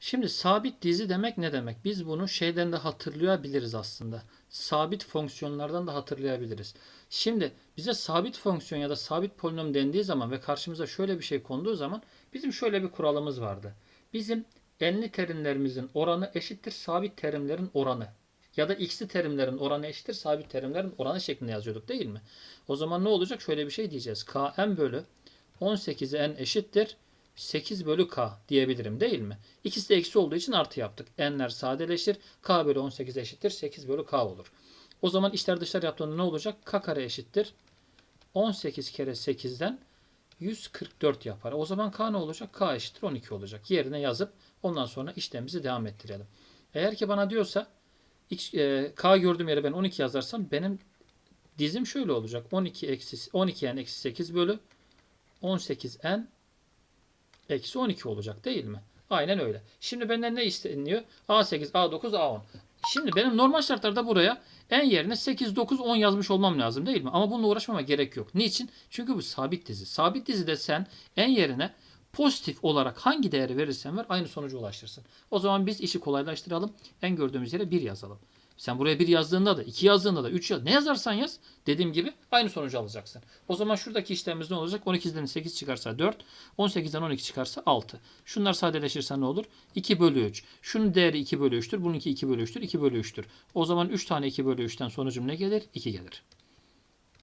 Şimdi sabit dizi demek ne demek? Biz bunu şeyden de hatırlayabiliriz aslında. Sabit fonksiyonlardan da hatırlayabiliriz. Şimdi bize sabit fonksiyon ya da sabit polinom dendiği zaman ve karşımıza şöyle bir şey konduğu zaman bizim şöyle bir kuralımız vardı. Bizim enli terimlerimizin oranı eşittir sabit terimlerin oranı. Ya da x'li terimlerin oranı eşittir sabit terimlerin oranı şeklinde yazıyorduk değil mi? O zaman ne olacak? Şöyle bir şey diyeceğiz. kn bölü 18'e n eşittir 8 bölü k diyebilirim değil mi? İkisi de eksi olduğu için artı yaptık. n'ler sadeleşir. k bölü 18 eşittir 8 bölü k olur. O zaman içler dışlar yaptığında ne olacak? k kare eşittir 18 kere 8'den 144 yapar. O zaman k ne olacak? k eşittir 12 olacak. Yerine yazıp ondan sonra işlemimizi devam ettirelim. Eğer ki bana diyorsa e, k gördüğüm yere ben 12 yazarsam benim dizim şöyle olacak. 12 eksi 12n eksi 8 bölü 18n eksi 12 olacak değil mi? Aynen öyle. Şimdi benden ne isteniyor? A8, A9, A10. Şimdi benim normal şartlarda buraya n yerine 8, 9, 10 yazmış olmam lazım değil mi? Ama bununla uğraşmama gerek yok. Niçin? Çünkü bu sabit dizi. Sabit dizide sen n yerine pozitif olarak hangi değeri verirsen ver aynı sonuca ulaştırsın. O zaman biz işi kolaylaştıralım. n gördüğümüz yere 1 yazalım. Sen buraya 1 yazdığında da 2 yazdığında da 3 yaz. Ne yazarsan yaz dediğim gibi aynı sonucu alacaksın. O zaman şuradaki işlemimiz ne olacak? 12'den 8 çıkarsa 4, 18'den 12 çıkarsa 6. Şunlar sadeleşirse ne olur? 2 bölü 3. Şunun değeri 2 bölü 3'tür. Bununki 2 bölü 3'tür. 2 bölü 3'tür. O zaman 3 tane 2 bölü 3'ten sonucum ne gelir? 2 gelir.